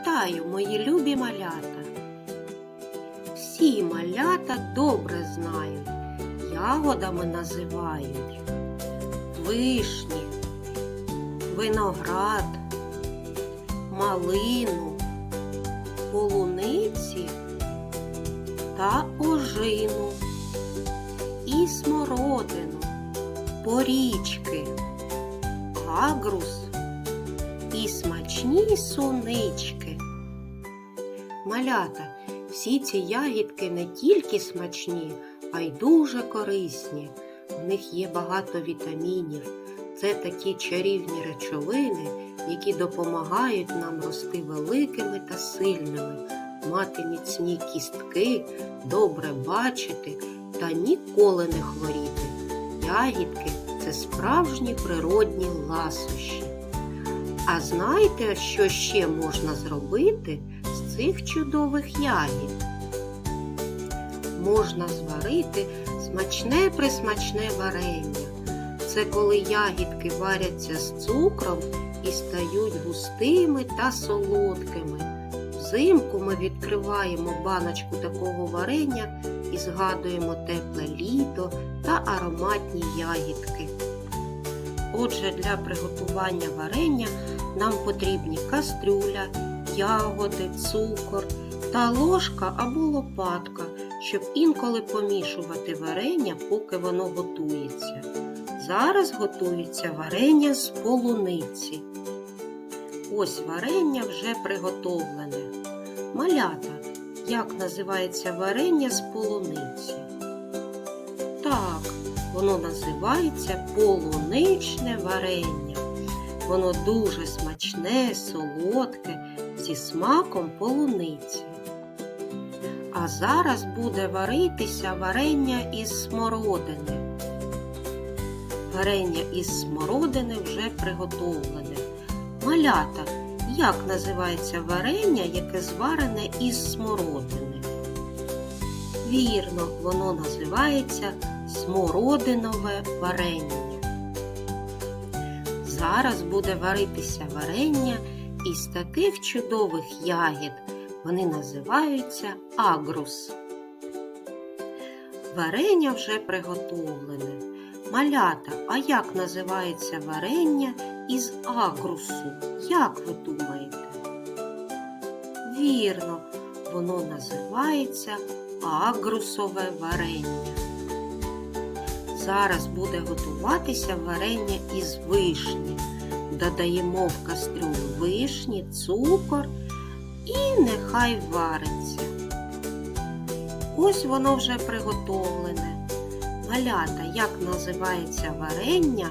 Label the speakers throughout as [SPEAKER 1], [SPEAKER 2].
[SPEAKER 1] Вітаю, мої любі малята. Всі малята добре знають, ягодами називають вишні, виноград, малину, полуниці та ожину і смородину, порічки, агрус смачні сунички. Малята, всі ці ягідки не тільки смачні, а й дуже корисні. В них є багато вітамінів. Це такі чарівні речовини, які допомагають нам рости великими та сильними, мати міцні кістки, добре бачити та ніколи не хворіти. Ягідки це справжні природні ласощі. А знаєте, що ще можна зробити з цих чудових ягід? Можна зварити смачне присмачне варення. Це коли ягідки варяться з цукром і стають густими та солодкими. Взимку ми відкриваємо баночку такого варення і згадуємо тепле літо та ароматні ягідки. Отже, для приготування варення нам потрібні кастрюля, ягоди, цукор та ложка або лопатка, щоб інколи помішувати варення, поки воно готується. Зараз готується варення з полуниці. Ось варення вже приготовлене. Малята, як називається варення з полуниці? Так, воно називається полуничне варення. Воно дуже смачне, солодке, зі смаком полуниці. А зараз буде варитися варення із смородини. Варення із смородини вже приготовлене. Малята, як називається варення, яке зварене із смородини? Вірно, воно називається смородинове варення. Зараз буде варитися варення із таких чудових ягід. Вони називаються агрус. Варення вже приготовлене. Малята, а як називається варення із агрусу? Як ви думаєте? Вірно, воно називається агрусове варення. Зараз буде готуватися варення із вишні. Додаємо в кастрюлю вишні, цукор і нехай вариться. Ось воно вже приготовлене. Малята, як називається варення,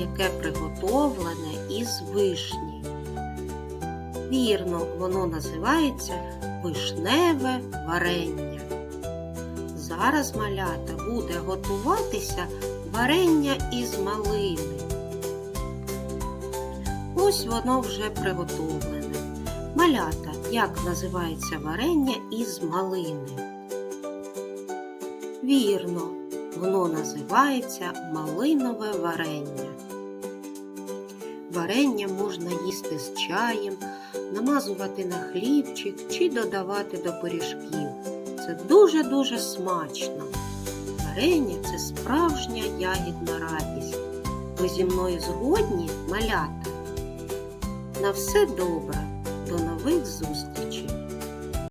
[SPEAKER 1] яке приготовлене із вишні? Вірно, воно називається вишневе варення. Зараз малята буде готуватися варення із малини. Ось воно вже приготовлене. Малята, як називається варення із малини? Вірно, воно називається малинове варення. Варення можна їсти з чаєм, намазувати на хлібчик чи додавати до пиріжків це дуже-дуже смачно. Варення це справжня ягідна радість. Ви зі мною згодні малята. На все добре, до нових зустрічей!